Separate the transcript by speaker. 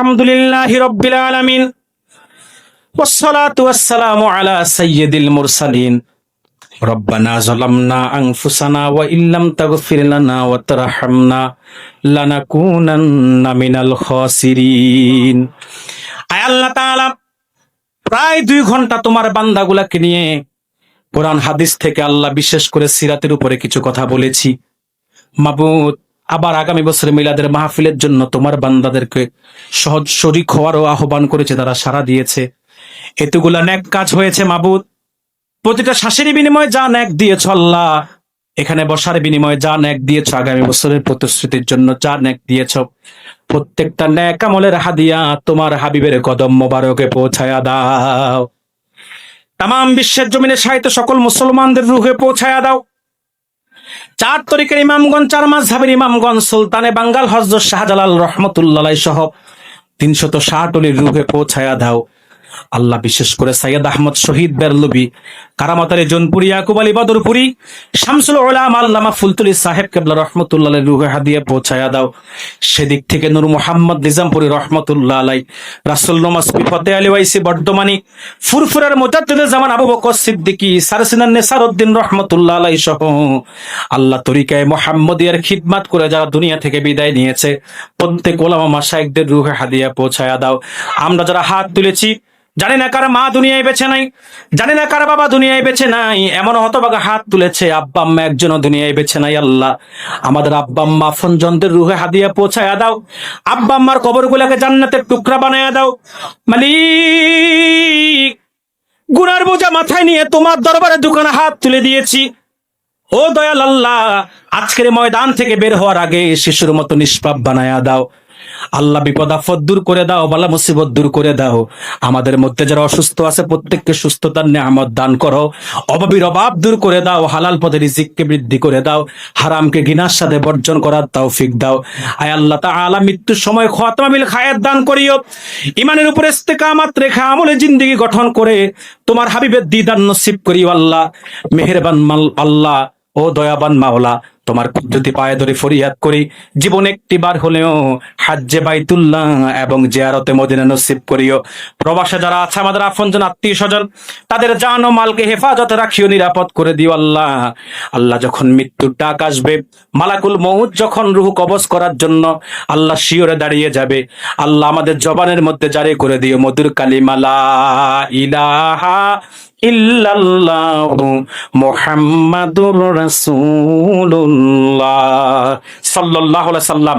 Speaker 1: আলহামদুলিল্লাহি রব্বিল আলামিন والصلاة والسلام على سيد المرسلين ربنا ظلمنا أنفسنا وإن لم تغفر لنا وترحمنا لنكونن من الخاسرين আয় আল্লাহ তাআলা প্রায় দুই ঘন্টা তোমার বান্দাগুলাকে নিয়ে কোরআন হাদিস থেকে আল্লাহ বিশেষ করে সিরাতের উপরে কিছু কথা বলেছি মাবুদ আবার আগামী বছরে মিলাদের মাহফিলের জন্য তোমার বান্দাদেরকে সহজ শরিক হওয়ারও আহ্বান করেছে, তারা সাড়া দিয়েছে। এতগুলা ন্যাক কাজ হয়েছে, মাবুদ। প্রতিটা শ্বাসের বিনিময়ে যা ন্যাক দিয়েছ আল্লাহ, এখানে বসার বিনিময়ে যা ন্যাক দিয়েছ, আগামী বছরের প্রতিশ্রুতির জন্য যা ন্যাক দিয়েছ, প্রত্যেকটা ন্যাক আমলের হাদিয়া তোমার হাবিবের কদম মোবারকে পৌঁছায়া দাও। তাম বিশ্বের জমিনে সাহিত্য সকল মুসলমানদের রুহে পৌঁছায়া দাও। চার তরিকের ইমামগঞ্জ, চার মাস ধাবের ইমামগঞ্জ, সুলতানে বাঙ্গাল, হজরত শাহজালাল রহমতুল্লাহ সহ তিনশত ষাট অলির রুহে পৌঁছায়া দাও। আল্লাহ বিশেষ করে সৈয়দ আহমদ শহীদ বেরলবি কারামাতারে জনপুরি, ইয়াকুব আলী বদরপুরি, শামসুল ওলাম আল্লামা ফুলতুলি সাহেব কেবলা রহমতুল্লাহ রুহে হাদিয়ে পৌঁছায়া দাও। সেদিক থেকে নূর মোহাম্মদ নিজামপুরি রহমতুল্লাহ আলাই। রাসুল নমাজ ফতে আলী ওয়াইসি বর্ধমানী ফুরফুরার মোজাদ্দিদে জামান আবু বকর সিদ্দিকী সারসিনান নেসারউদ্দিন রহমতুল্লাহ আলাই সহ আল্লাহ তরিকায় মোহাম্মদিয়ার খিদমাত করে যারা দুনিয়া থেকে বিদায় নিয়েছে, প্রত্যেক ওলামা মাসাইকদের রুহে হাদিয়া পৌঁছায়া দাও। আমরা যারা হাত তুলেছি জানি না কার মা দুনিয়ায় বেছে নাই, জানি না কার বাবা দুনিয়ায় বেছে নাই, এমন হতবাগা হাত তুলেছে, আব্বা আম্মা একজনও দুনিয়ায় বেছে নাই, আল্লাহ। আমাদের আব্বা আম্মা ফনজনদের রুহে হাদিয়া পৌঁছায়া দাও, আব্বা আম্মার কবরগুলাকে জান্নাতের টুকরা বানায়া দাও। মালিক, গুনার বোঝা মাথায় নিয়ে তোমার দরবারে দোকানে হাত তুলে দিয়েছি। ও দয়াল আল্লাহ, আজকের ময়দান থেকে বের হওয়ার আগে শিশুর মতো নিষ্পাপ বানায়া দাও। আল্লাহ বিপদ আপদ দূর করে দাও, বালা মুসিবত দূর করে দাও। আমাদের মধ্যে যারা অসুস্থ আছে, প্রত্যেককে সুস্থতার নিয়ামত দান করো। অভাবীর অভাব দূর করে দাও, হালাল পথে রিজিককে বৃদ্ধি করে দাও, হারামকে ঘৃণার সাথে বর্জন করার তৌফিক দাও। আয় আল্লাহ তাআলা, মৃত্যুর সময় খাতমাবিল খায়াত দান করিও। ইমানের উপরে ইস্তেকামাত রেখা আমলে জিন্দেগি গঠন করে তোমার হাবিবের দিদার নসিব করিও আল্লাহ। মেহেরবান মাল আল্লাহ, ও দয়াবান মাওলা। তোমার কুদ্দুতি পায়ে ধরে ফরিয়াদ করি, জীবন একটি বার হলেও হাজ্জে বাইতুল্লাহ এবং জিয়ারতে মদিনা নসিব করিও। প্রবাসে যারা আছে, আমাদের আপনজন আত্মীয় স্বজন তাদের জান ও মালকে হেফাজতে রাখিও, নিরাপদ করে দিও আল্লাহ। আল্লাহ যখন মৃত্যুর ডাক আসবে, মালাকুল মৌত যখন রুহ কবজ করার জন্য আল্লাহ শিওরে দাঁড়িয়ে যাবে। আল্লাহ আমাদের জবানের মধ্যে জারি করে দিও, মধুর কালিমালা ইলাহা ইল্লাল্লাহু মুহাম্মাদুর রাসূলুল্লাহ। সাল্লাল্লাহু সাল্লাম।